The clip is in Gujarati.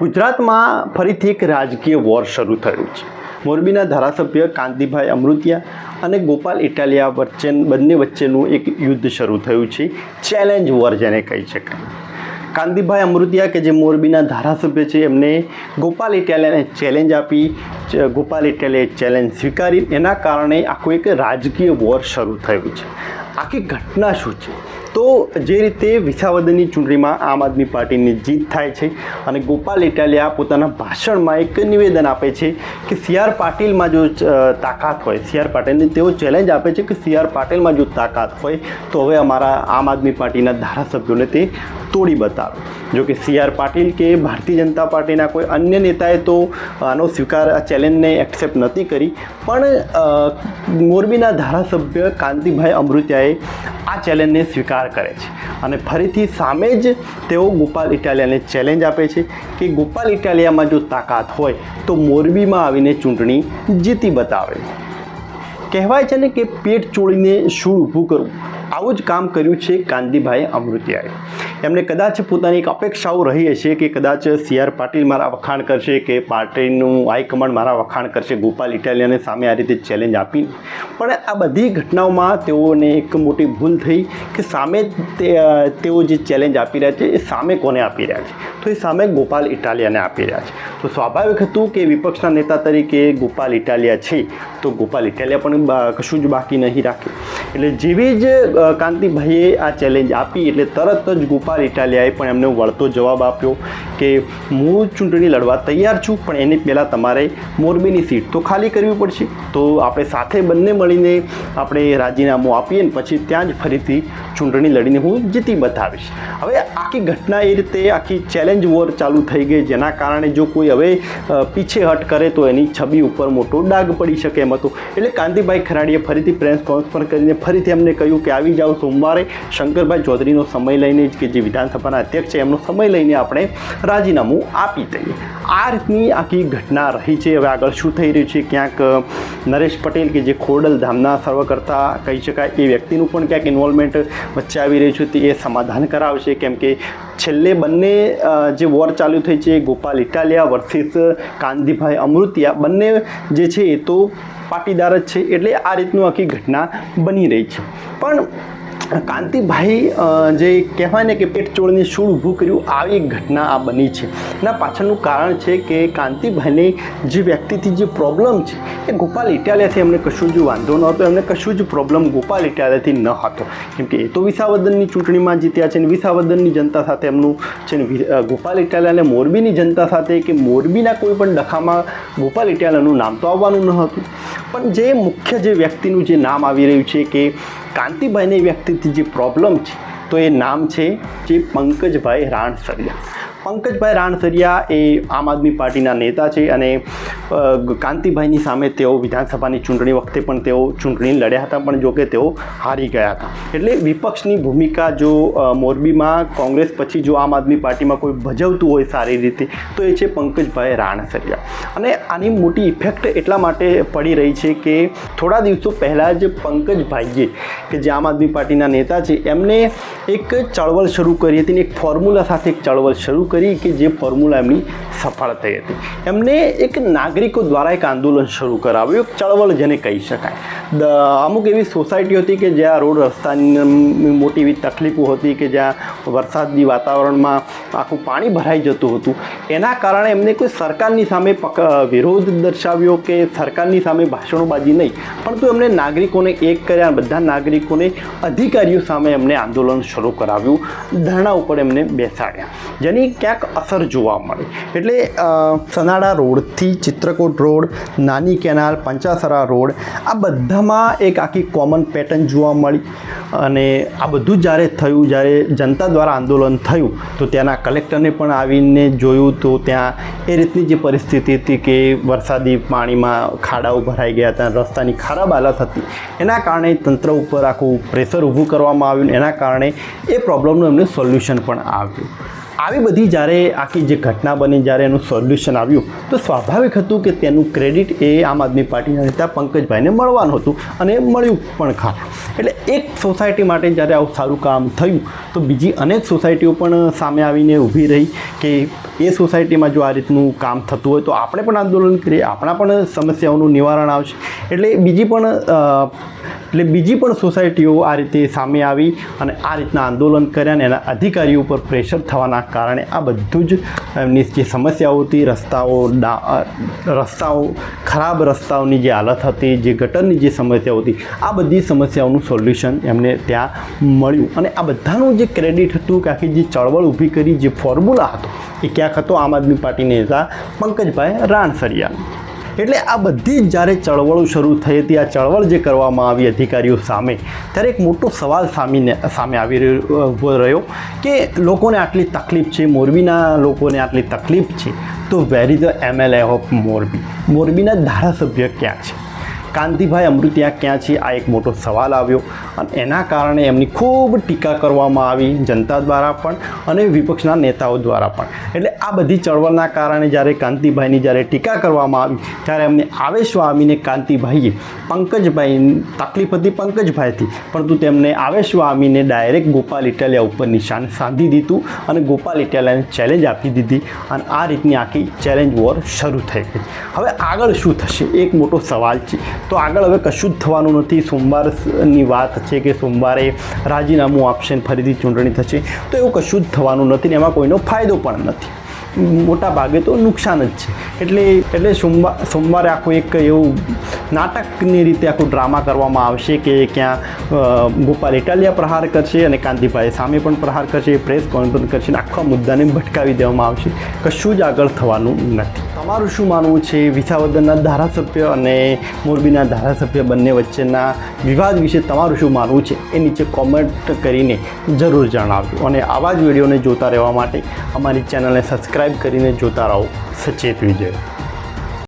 ગુજરાતમાં ફરીથી એક રાજકીય વોર શરૂ થયું છે. મોરબીના ધારાસભ્ય કાંતિભાઈ અમૃતિયા અને ગોપાલ ઇટાલિયા વચ્ચે બંને વચ્ચેનું એક યુદ્ધ શરૂ થયું છે. ચેલેન્જ વોર જેને કહી શકાય. કાંતિભાઈ અમૃતિયા કે જે મોરબીના ધારાસભ્ય છે, એમને ગોપાલ ઇટાલિયાને ચેલેન્જ આપી ગોપાલ ઇટાલિયાએ ચેલેન્જ સ્વીકારી. એના કારણે આખું એક રાજકીય વોર શરૂ થયું છે. આખી ઘટના શું છે? તો જે રીતે વિસાવદનની ચૂંટણીમાં આમ આદમી પાર્ટીની જીત થાય છે અને ગોપાલ ઇટાલિયા પોતાના ભાષણમાં એક નિવેદન આપે છે કે સી આર પાટીલમાં જો તાકાત હોય, સી આર પાટીલને તેઓ ચેલેન્જ આપે છે કે સી આર પાટીલમાં જો તાકાત હોય, તો હવે અમારા આમ આદમી પાર્ટીના ધારાસભ્યોને તે તોડી બતાવે. જો કે સી આર પાટીલ કે ભારતીય જનતા પાર્ટીના કોઈ અન્ય નેતાએ તો આનો સ્વીકાર, આ ચેલેન્જને એક્સેપ્ટ નથી કરી, પણ મોરબીના ધારાસભ્ય કાંતિભાઈ અમૃત્યાએ આ ચેલેન્જને સ્વીકાર કરે છે. અને ફરીથી સામે જ તેઓ ગોપાલ ઇટાલિયાને ચેલેન્જ આપે છે કે ગોપાલ ઇટાલિયામાં જો તાકાત હોય તો મોરબીમાં આવીને ચૂંટણી જીતી બતાવે. કહેવાય છે ને કે પેટ ચોળીને શું ઊભું કરવું આવું જ કામ કર્યું છે કાંતિભાઈ અમૃતિયાએ. એમને કદાચ પોતાની એક અપેક્ષાઓ રહી હશે કે કદાચ સી આર પાટીલ મારા વખાણ કરશે કે પાર્ટીનું હાઈકમાન્ડ મારા વખાણ કરશે, ગોપાલ ઇટાલિયાને સામે આ રીતે ચેલેન્જ આપી પણ આ બધી ઘટનાઓમાં તેઓને એક મોટી ભૂલ થઈ કે સામે તેઓ જે ચેલેન્જ આપી રહ્યા છે, એ સામે કોને આપી રહ્યા છે? તો એ સામે ગોપાલ ઇટાલિયાને આપી રહ્યા છે. તો સ્વાભાવિક હતું કે વિપક્ષના નેતા તરીકે ગોપાલ ઇટાલિયા છે. તો ગોપાલ ઇટાલિયા પણ કશું જ બાકી નહીં રાખે. એટલે જેવી જ કાંતિભાઈએ આ ચેલેન્જ આપી, એટલે તરત જ ગોપાલ ઇટાલિયાએ પણ એમને વળતો જવાબ આપ્યો કે, હું ચૂંટણી લડવા તૈયાર છું, પણ એની પહેલાં તમારે મોરબીની સીટ તો ખાલી કરવી પડશે. તો આપણે સાથે બંને મળીને આપણે રાજીનામું આપીએ ને પછી ત્યાં જ ફરીથી ચૂંટણી લડીને હું જીતી બતાવીશ. હવે આખી ઘટના એ રીતે, આખી ચેલેન્જ વોર ચાલુ થઈ ગઈ, જેના કારણે જો કોઈ હવે પીછેહટ કરે તો એની છબી ઉપર મોટો ડાઘ પડી શકે એમ હતો. એટલે કાંતિભાઈ ખરાડીએ ફરીથી પ્રેસ કોન્ફરન્સ કરીને ફરીથી એમને કહ્યું કે આવી જાઓ સોમવારે. શંકરભાઈ ચૌધરીનો સમય લઈને કે જે વિધાનસભાના અધ્યક્ષ છે, એમનો સમય લઈને આપણે રાજીનામું આપી દઈએ. આ રીતની આખી ઘટના રહી છે. હવે આગળ શું થઈ રહ્યું છે? ક્યાંક નરેશ પટેલ કે જે ખોડલ ધામના સર્વ કરતા કહી શકાય, એ વ્યક્તિનું પણ ક્યાંક ઇન્વોલ્વમેન્ટ વચ્ચે આવી રહ્યું છે તે એ સમાધાન કરાવશે. કેમ કે છેલ્લે બંને જે વોર ચાલુ થઈ છે, ગોપાલ ઇટાલિયા વર્સિસ કાંતિભાઈ અમૃતિયા, બંને જે છે એ તો પાટીદાર જ છે, એટલે આ રીતનું આખી ઘટના બની રહી છે. પણ કાંતિભાઈ જે કહેવાય ને કે પેટ ચોળની શું ઊભું કર્યું, આવી ઘટના આ બની છે. એના પાછળનું કારણ છે કે કાંતિભાઈને જે વ્યક્તિથી જે પ્રોબ્લેમ છે, એ ગોપાલ ઇટાલિયાથી એમને કશું જ વાંધો ન હતો, એમને કશું જ પ્રોબ્લેમ ગોપાલ ઇટાલિયાથી ન હતો. કેમ કે એ તો વિસાવદનની ચૂંટણીમાં જીત્યા છે અને વિસાવદનની જનતા સાથે એમનું છે ને ગોપાલ ઇટાલિયા અને મોરબીની જનતા સાથે કે મોરબીના કોઈ પણ ડખામાં ગોપાલ ઇટાલિયાનું નામ તો આવવાનું ન હતું. પણ જે મુખ્ય જે વ્યક્તિનું જે નામ આવી રહ્યું છે કે કાંતિભાઈને વ્યક્તિથી જે પ્રોબ્લેમ છે, તો એ નામ છે જે પંકજભાઈ રાણસરિયા. પંકજભાઈ રાણસરિયા એ આમ આદમી પાર્ટીના નેતા છે અને કાંતિભાઈની સામે તેઓ વિધાનસભાની ચૂંટણી વખતે પણ તેઓ ચૂંટણી લડ્યા હતા, પણ જોકે તેઓ હારી ગયા હતા. એટલે વિપક્ષની ભૂમિકા જો મોરબીમાં કોંગ્રેસ પછી જો આમ આદમી પાર્ટીમાં કોઈ ભજવતું હોય સારી રીતે, તો એ છે પંકજભાઈ રાણસરિયા. અને આની મોટી ઇફેક્ટ એટલા માટે પડી રહી છે કે, થોડા દિવસો પહેલાં જ પંકજભાઈએ, કે જે આમ આદમી પાર્ટીના નેતા છે, એમને એક ચળવળ શરૂ કરી હતી એક ફોર્મ્યુલા સાથે એક ચળવળ શરૂ કરી કે જે ફોર્મ્યુલા એમની સફળ થઈ હતી. એમને એક નાગરિકો દ્વારા એક આંદોલન શરૂ કરાવ્યું. એક ચળવળ જેને કહી શકાય. અમુક એવી સોસાયટી હતી કે જ્યાં રોડ રસ્તાની મોટી એવી તકલીફો હતી કે જ્યાં વરસાદની વાતાવરણમાં આખું પાણી ભરાઈ જતું હતું. એના કારણે એમને કોઈ સરકારની સામે વિરોધ દર્શાવ્યો કે સરકારની સામે ભાષણોબાજી નહીં. પરંતુ એમણે નાગરિકોને એક કર્યા બધા નાગરિકોને અધિકારીઓ સામે એમને આંદોલન શરૂ કરાવ્યું. ધરણા ઉપર એમને બેસાડ્યા. જેની ક્યાંક અસર જોવા મળે. એટલે સનાડા રોડથી ચિત્રકૂટ રોડ, નાની કેનાલ, પંચાસરા રોડ, આ બધામાં એક આખી કોમન પેટર્ન જોવા મળી અને આ બધું જ્યારે થયું, જ્યારે જનતા દ્વારા આંદોલન થયું, તો ત્યાંના કલેક્ટરને પણ આવીને જોયું તો ત્યાં એ રીતની જે પરિસ્થિતિ હતી કે વરસાદી પાણીમાં ખાડાઓ ભરાઈ ગયા હતા, રસ્તાની ખરાબ હાલત હતી એના કારણે તંત્ર ઉપર આખું પ્રેશર ઊભું કરવામાં આવ્યું એના કારણે એ પ્રોબ્લેમનું એમને સોલ્યુશન પણ આવ્યું. આવી બધી જ્યારે આખી જે ઘટના બની, જ્યારે એનું સોલ્યુશન આવ્યું, તો સ્વાભાવિક હતું કે તેનું ક્રેડિટ એ આમ આદમી પાર્ટીના નેતા પંકજભાઈને મળવાનું હતું અને મળ્યું પણ ખરા. એટલે એક સોસાયટી માટે જ્યારે આવું સારું કામ થયું, તો બીજી અનેક સોસાયટીઓ પણ સામે આવીને ઊભી રહી કે એ સોસાયટીમાં જો આ રીતનું કામ થતું હોય, તો આપણે પણ આંદોલન કરીએ, આપણા પણ સમસ્યાઓનું નિવારણ આવશે. એટલે બીજી પણ એટલે બીજી પણ સોસાયટીઓ આ રીતે સામે આવી અને આ રીતના આંદોલન કર્યા અને એના અધિકારીઓ ઉપર પ્રેશર થવાના કારણે આ બધું જ એમની જે સમસ્યાઓ હતી, રસ્તાઓ રસ્તાઓ, ખરાબ રસ્તાઓની જે હાલત હતી, જે ગટરની જે સમસ્યાઓ હતી, આ બધી સમસ્યાઓનું સોલ્યુશન એમને ત્યાં મળ્યું. અને આ બધાનું જે ક્રેડિટ હતું કે આખી જે ચળવળ ઊભી કરી, જે ફોર્મ્યુલા હતો એ ક્યાંક હતો આમ આદમી પાર્ટી નેતા પંકજભાઈ રાણસરિયાનો. એટલે આ બધી જ જ્યારે ચળવળો શરૂ થઈ હતી, આ ચળવળ જે કરવામાં આવી અધિકારીઓ સામે, ત્યારે એક મોટો સવાલ સામીને, સામે આવી રહ્યો રહ્યો કે લોકોને આટલી તકલીફ છે, મોરબીના લોકોને આટલી તકલીફ છે, તો where is the MLA of Morbi? મોરબીના ધારાસભ્ય ક્યાં છે? કાંતિભાઈ અમૃતિયા, ક્યાં છે? આ એક મોટો સવાલ આવ્યો. અને એના કારણે એમની ખૂબ ટીકા કરવામાં આવી, જનતા દ્વારા પણ અને વિપક્ષના નેતાઓ દ્વારા પણ. એટલે આ બધી ચળવળના કારણે જ્યારે કાંતિભાઈની જ્યારે ટીકા કરવામાં આવી, ત્યારે એમને આવેશ આવીને કાંતિભાઈએ પંકજભાઈ તકલીફ હતી પંકજભાઈથી, પરંતુ તેમને આવેશ આવીને ડાયરેક્ટ ગોપાલ ઇટાલિયા ઉપર નિશાન સાધી દીધું અને ગોપાલ ઇટાલિયાને ચેલેન્જ આપી દીધી અને આ રીતની આખી ચેલેન્જ વોર શરૂ થઈ ગઈ. હવે આગળ શું થશે? એક મોટો સવાલ છે. તો આગળ હવે કશું જ થવાનું નથી. સોમવારની વાત છે કે સોમવારે રાજીનામું આપશે ફરીથી ચૂંટણી થશે. તો એવું કશું જ થવાનું નથી ને એમાં કોઈનો ફાયદો પણ નથી. મોટા ભાગે તો નુકસાન જ છે. એટલે એટલે સોમવાર સોમવારે આખું એક એવું નાટકની રીતે આખું ડ્રામા કરવામાં આવશે કે ક્યાં ગોપાલ ઇટાલિયા પ્રહાર કરશે અને કાંતિભાઈ સામે પણ પ્રહાર કરશે, પ્રેસ કોન્ફરન્સ કરશે અને આખા મુદ્દાને ભટકાવી દેવામાં આવશે. કશું જ આગળ થવાનું નથી. તમારું શું માનવું છે વિસાવદરના ધારાસભ્ય અને મોરબીના ધારાસભ્ય બંને વચ્ચેના વિવાદ વિશે તમારું શું માનવું છે? એ નીચે કોમેન્ટ કરીને જરૂર જણાવજો. અને આવા જ વિડીયોને જોતા રહેવા માટે અમારી ચેનલને સબસ્ક્રાઈબ કરીને જોતા રહો. સચેત વિજય.